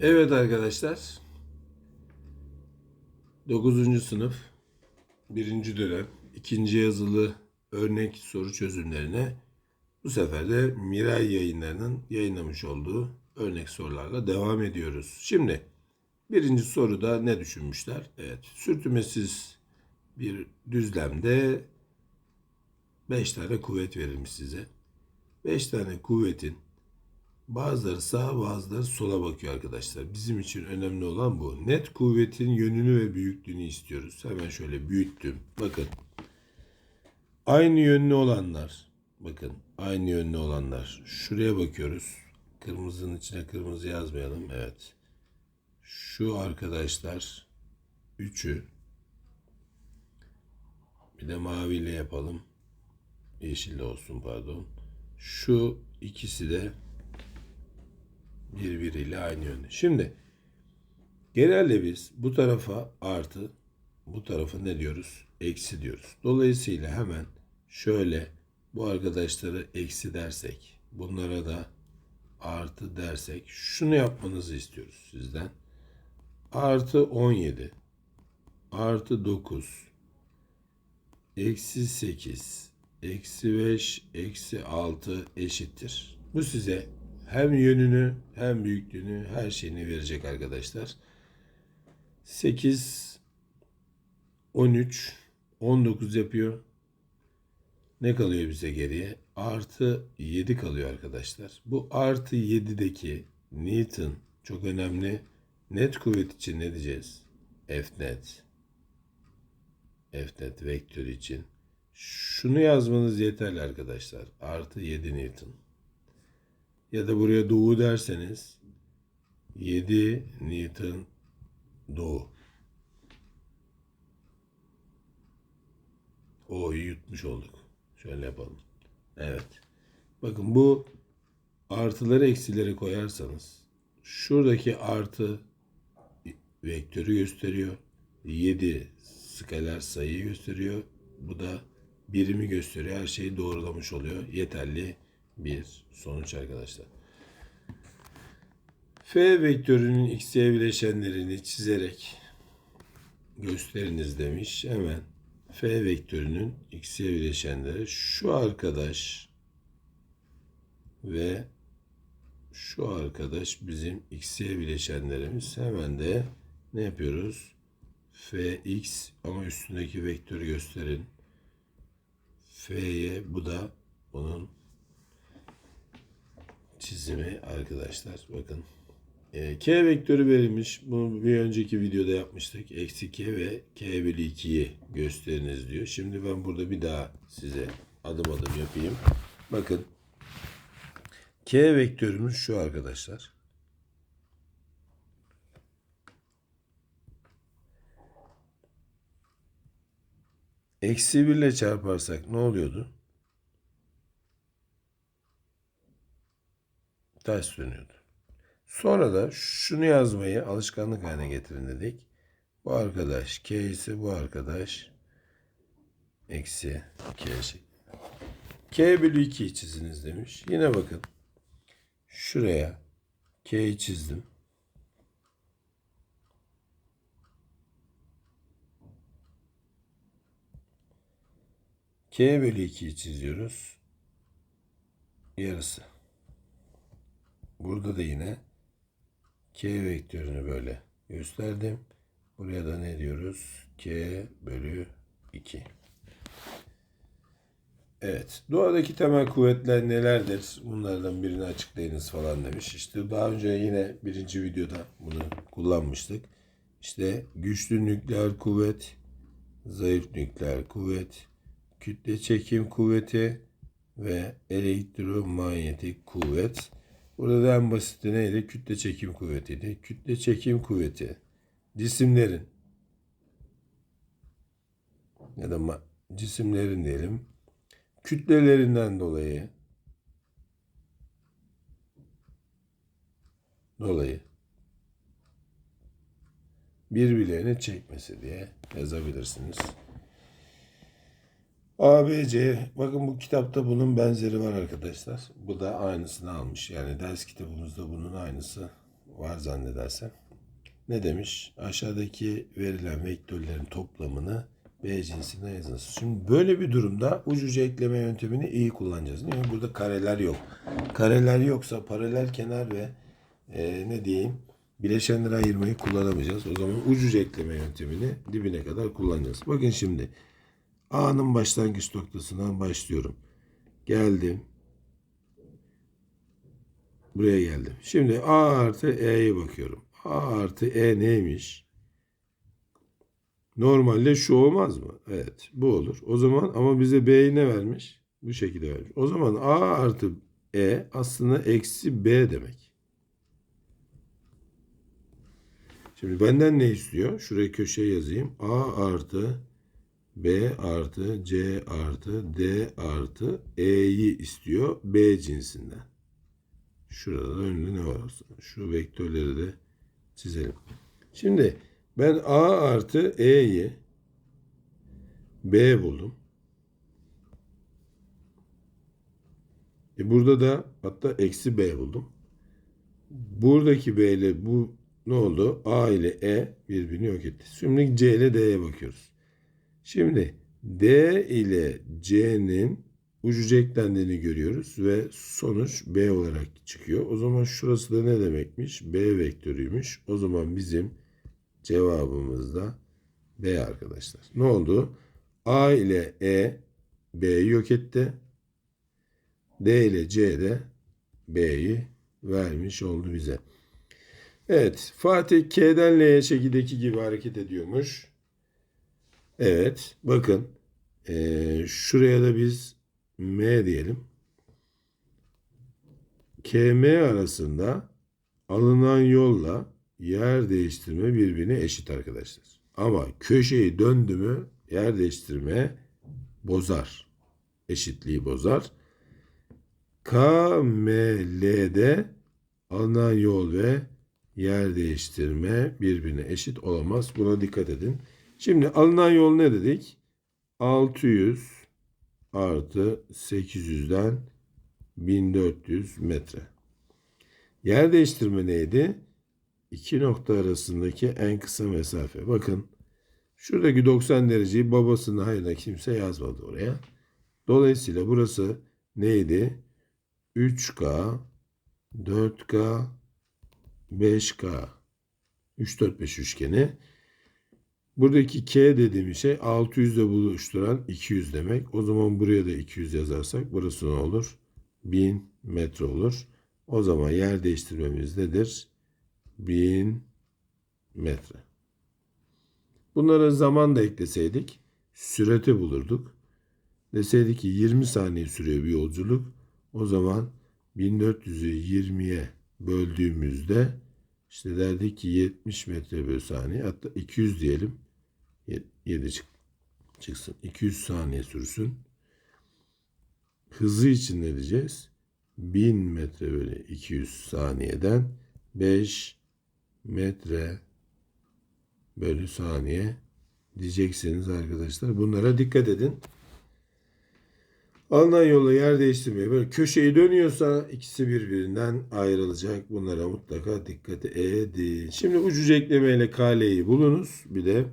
Evet arkadaşlar. 9. sınıf 1. dönem 2. yazılı örnek soru çözümlerine bu sefer de Miray yayınlarının yayınlamış olduğu örnek sorularla devam ediyoruz. Şimdi birinci soruda ne düşünmüşler? Evet, sürtünmesiz bir düzlemde 5 tane kuvvet verilmiş size. 5 tane kuvvetin Bazıları sağa bazıları sola bakıyor arkadaşlar. Bizim için önemli olan bu. Net kuvvetin yönünü ve büyüklüğünü istiyoruz. Hemen şöyle büyüttüm. Bakın. Aynı yönlü olanlar. Bakın aynı yönlü olanlar. Şuraya bakıyoruz. Kırmızının içine kırmızı yazmayalım. Evet. Şu arkadaşlar üçü bir de maviyle yapalım. Yeşille olsun pardon. Şu ikisi de birbiriyle aynı yönde. Şimdi genelde biz bu tarafa artı, bu tarafa ne diyoruz? Eksi diyoruz. Dolayısıyla hemen şöyle bu arkadaşları eksi dersek, bunlara da artı dersek şunu yapmanızı istiyoruz sizden. Artı 17 artı 9 eksi 8 eksi 5 eksi 6 eşittir. Bu size hem yönünü hem büyüklüğünü her şeyini verecek arkadaşlar. 8 13 19 yapıyor. Ne kalıyor bize geriye? Artı 7 kalıyor arkadaşlar. Bu artı 7'deki Newton çok önemli. Net kuvvet için ne diyeceğiz? F net. F net vektör için. Şunu yazmanız yeterli arkadaşlar. Artı 7 Newton ya da buraya doğu derseniz 7 Newton doğu. O'yu yutmuş olduk. Şöyle yapalım. Evet. Bakın bu artıları eksileri koyarsanız şuradaki artı vektörü gösteriyor. 7 skaler sayıyı gösteriyor. Bu da birimi gösteriyor. Her şeyi doğrulamış oluyor. Yeterli bir sonuç arkadaşlar. F vektörünün x'ye bileşenlerini çizerek gösteriniz demiş. Hemen F vektörünün x'ye bileşenleri şu arkadaş ve şu arkadaş bizim x'ye bileşenlerimiz. Hemen de ne yapıyoruz? Fx ama üstündeki vektörü gösterin. F'ye bu da bunun çizimi arkadaşlar. Bakın. E, K vektörü verilmiş. Bunu bir önceki videoda yapmıştık. Eksi K ve K bölü 2'yi gösteriniz diyor. Şimdi ben burada bir daha size adım adım yapayım. Bakın. K vektörümüz şu arkadaşlar. Eksi 1 ile çarparsak ne oluyordu? Ters dönüyordu. Sonra da şunu yazmayı alışkanlık haline getirin dedik. Bu arkadaş k ise bu arkadaş eksi k k bölü 2 çiziniz demiş. Yine bakın şuraya k'yi çizdim. k bölü 2'yi çiziyoruz. Yarısı. Burada da yine k vektörünü böyle gösterdim. Buraya da ne diyoruz? k bölü 2. Evet. Doğadaki temel kuvvetler nelerdir? Bunlardan birini açıklayınız falan demiş. İşte daha önce yine birinci videoda bunu kullanmıştık. İşte güçlü nükleer kuvvet, zayıf nükleer kuvvet, kütle çekim kuvveti ve elektromanyetik kuvvet. Burada da en basiti neydi? Kütle çekim kuvvetiydi. Kütle çekim kuvveti cisimlerin ya da cisimlerin diyelim kütlelerinden dolayı dolayı birbirlerini çekmesi diye yazabilirsiniz. ABC. Bakın bu kitapta bunun benzeri var arkadaşlar. Bu da aynısını almış. Yani ders kitabımızda bunun aynısı var zannedersem. Ne demiş? Aşağıdaki verilen vektörlerin toplamını B cinsine yazınız. Şimdi böyle bir durumda uç uca ekleme yöntemini iyi kullanacağız. Niye? Burada kareler yok. Kareler yoksa paralel kenar ve e, ne diyeyim bileşenleri ayırmayı kullanamayacağız. O zaman uç uca ekleme yöntemini dibine kadar kullanacağız. Bakın şimdi A'nın başlangıç noktasından başlıyorum. Geldim. Buraya geldim. Şimdi A artı E'ye bakıyorum. A artı E neymiş? Normalde şu olmaz mı? Evet bu olur. O zaman ama bize B'yi ne vermiş? Bu şekilde vermiş. O zaman A artı E aslında eksi B demek. Şimdi benden ne istiyor? Şuraya köşeye yazayım. A artı B artı C artı D artı E'yi istiyor B cinsinden. Şurada da önünde ne var? Şu vektörleri de çizelim. Şimdi ben A artı E'yi B buldum. E burada da hatta eksi B buldum. Buradaki B ile bu ne oldu? A ile E birbirini yok etti. Şimdi C ile D'ye bakıyoruz. Şimdi D ile C'nin ucuca eklendiğini görüyoruz ve sonuç B olarak çıkıyor. O zaman şurası da ne demekmiş? B vektörüymüş. O zaman bizim cevabımız da B arkadaşlar. Ne oldu? A ile E B'yi yok etti. D ile C de B'yi vermiş oldu bize. Evet. Fatih K'den L'ye şekildeki gibi hareket ediyormuş. Evet. Bakın. Ee, şuraya da biz M diyelim. KM arasında alınan yolla yer değiştirme birbirine eşit arkadaşlar. Ama köşeyi döndü mü yer değiştirme bozar. Eşitliği bozar. KML'de alınan yol ve yer değiştirme birbirine eşit olamaz. Buna dikkat edin. Şimdi alınan yol ne dedik? 600 artı 800'den 1400 metre. Yer değiştirme neydi? İki nokta arasındaki en kısa mesafe. Bakın şuradaki 90 dereceyi babasının hayrına kimse yazmadı oraya. Dolayısıyla burası neydi? 3K, 4K, 5K, 3, 4, 5 üçgeni. Buradaki K dediğim şey 600 ile buluşturan 200 demek. O zaman buraya da 200 yazarsak burası ne olur? 1000 metre olur. O zaman yer değiştirmemiz nedir? 1000 metre. Bunlara zaman da ekleseydik süreti bulurduk. Deseydik ki 20 saniye sürüyor bir yolculuk. O zaman 1400'ü 20'ye böldüğümüzde işte derdik ki 70 metre bölü saniye hatta 200 diyelim. 7 çık çıksın. 200 saniye sürsün. Hızı için ne diyeceğiz? 1000 metre bölü 200 saniyeden 5 metre bölü saniye diyeceksiniz arkadaşlar. Bunlara dikkat edin. Alınan yolla yer değiştirmeye böyle köşeyi dönüyorsa ikisi birbirinden ayrılacak. Bunlara mutlaka dikkat edin. Şimdi ucuca eklemeyle KL'yi bulunuz. Bir de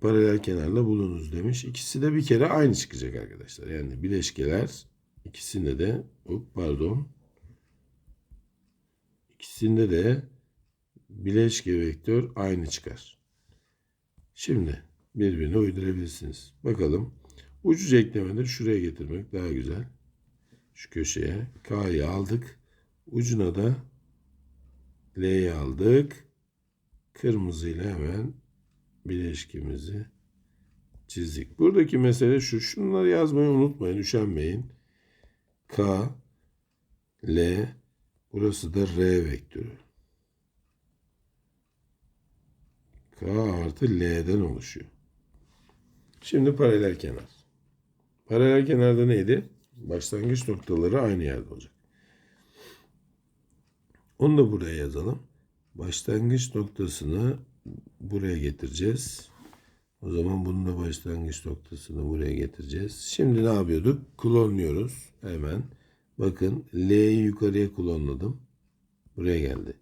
paralel kenarla bulunuz demiş. İkisi de bir kere aynı çıkacak arkadaşlar. Yani bileşkeler ikisinde de hop pardon ikisinde de bileşke vektör aynı çıkar. Şimdi birbirine uydurabilirsiniz. Bakalım. Ucuca eklemeleri şuraya getirmek daha güzel. Şu köşeye K'yı aldık. Ucuna da L'yi aldık. Kırmızıyla hemen bileşkimizi çizdik. Buradaki mesele şu. Şunları yazmayı unutmayın. Üşenmeyin. K, L, burası da R vektörü. K artı L'den oluşuyor. Şimdi paralel kenar. Paralel kenarda neydi? Başlangıç noktaları aynı yerde olacak. Onu da buraya yazalım. Başlangıç noktasını buraya getireceğiz. O zaman bunun da başlangıç noktasını buraya getireceğiz. Şimdi ne yapıyorduk? Klonluyoruz hemen. Bakın L'yi yukarıya klonladım. Buraya geldi.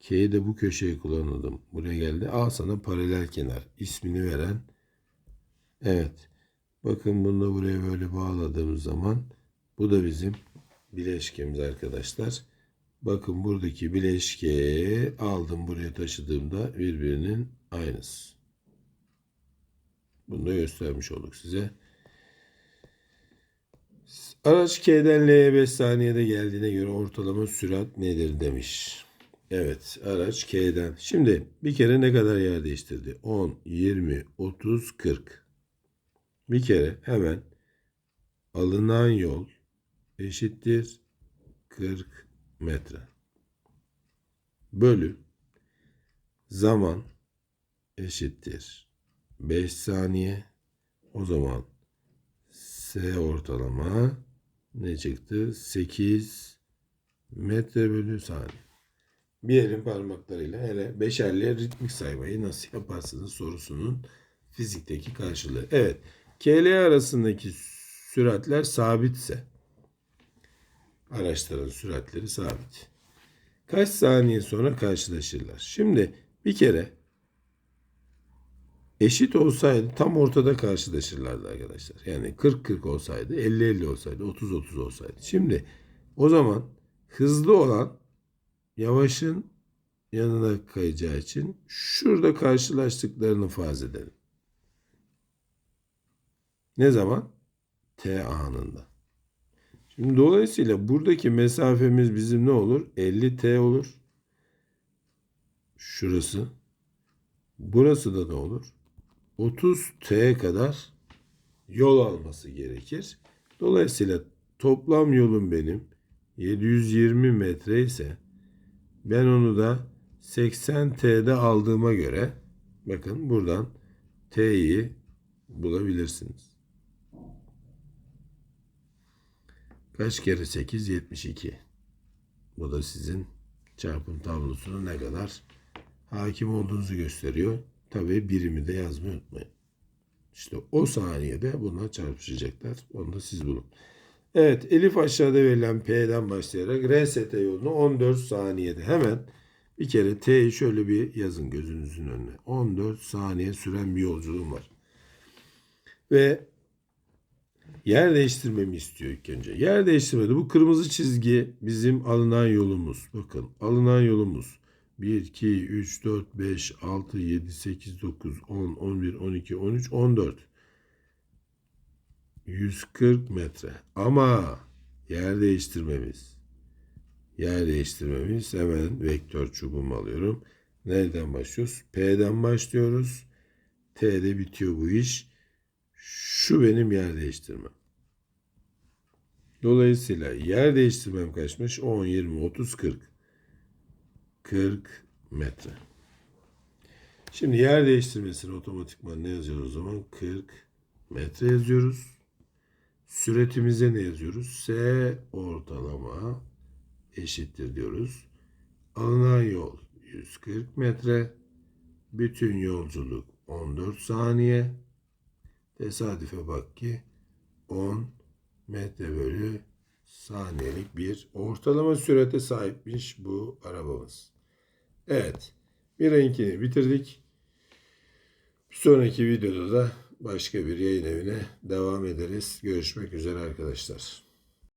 K'yi de bu köşeye kullanalım. Buraya geldi. Al sana paralel kenar. İsmini veren. Evet. Bakın bunu da buraya böyle bağladığımız zaman bu da bizim bileşkemiz arkadaşlar. Bakın buradaki bileşkeyi aldım buraya taşıdığımda birbirinin aynısı. Bunu da göstermiş olduk size. Araç K'den L'ye 5 saniyede geldiğine göre ortalama sürat nedir demiş. Evet araç K'den. Şimdi bir kere ne kadar yer değiştirdi? 10, 20, 30, 40. Bir kere hemen alınan yol eşittir 40 metre. Bölü zaman eşittir 5 saniye. O zaman S ortalama ne çıktı? 8 metre bölü saniye. Bir elin parmaklarıyla hele beşerliğe ritmik saymayı nasıl yaparsınız sorusunun fizikteki karşılığı. Evet. KL arasındaki süratler sabitse araçların süratleri sabit. Kaç saniye sonra karşılaşırlar? Şimdi bir kere eşit olsaydı tam ortada karşılaşırlardı arkadaşlar. Yani 40-40 olsaydı, 50-50 olsaydı, 30-30 olsaydı. Şimdi o zaman hızlı olan yavaşın yanına kayacağı için şurada karşılaştıklarını farz edelim. Ne zaman? T anında. Şimdi dolayısıyla buradaki mesafemiz bizim ne olur? 50 T olur. Şurası. Burası da ne olur? 30 T kadar yol alması gerekir. Dolayısıyla toplam yolum benim 720 metre ise ben onu da 80 T'de aldığıma göre bakın buradan T'yi bulabilirsiniz. Kaç kere 8? 72. Bu da sizin çarpım tablosuna ne kadar hakim olduğunuzu gösteriyor. Tabii birimi de yazmayı unutmayın. İşte o saniyede buna çarpışacaklar. Onu da siz bulun. Evet Elif aşağıda verilen P'den başlayarak RST yolunu 14 saniyede hemen bir kere T'yi şöyle bir yazın gözünüzün önüne. 14 saniye süren bir yolculuğum var. Ve yer değiştirmemi istiyor ilk önce. Yer değiştirmedi. Bu kırmızı çizgi bizim alınan yolumuz. Bakın alınan yolumuz. 1, 2, 3, 4, 5, 6, 7, 8, 9, 10, 11, 12, 13, 14. 140 metre. Ama yer değiştirmemiz. Yer değiştirmemiz hemen vektör çubuğumu alıyorum. Nereden başlıyoruz? P'den başlıyoruz. T'de bitiyor bu iş. Şu benim yer değiştirmem. Dolayısıyla yer değiştirmem kaçmış? 10, 20, 30, 40. 40 metre. Şimdi yer değiştirmesini otomatikman ne yazıyoruz o zaman? 40 metre yazıyoruz. Süretimize ne yazıyoruz? S ortalama eşittir diyoruz. Alınan yol 140 metre. Bütün yolculuk 14 saniye. Tesadüfe bak ki 10 metre bölü saniyelik bir ortalama sürate sahipmiş bu arabamız. Evet. Bir renkini bitirdik. Bir sonraki videoda da başka bir yayın evine devam ederiz. Görüşmek üzere arkadaşlar.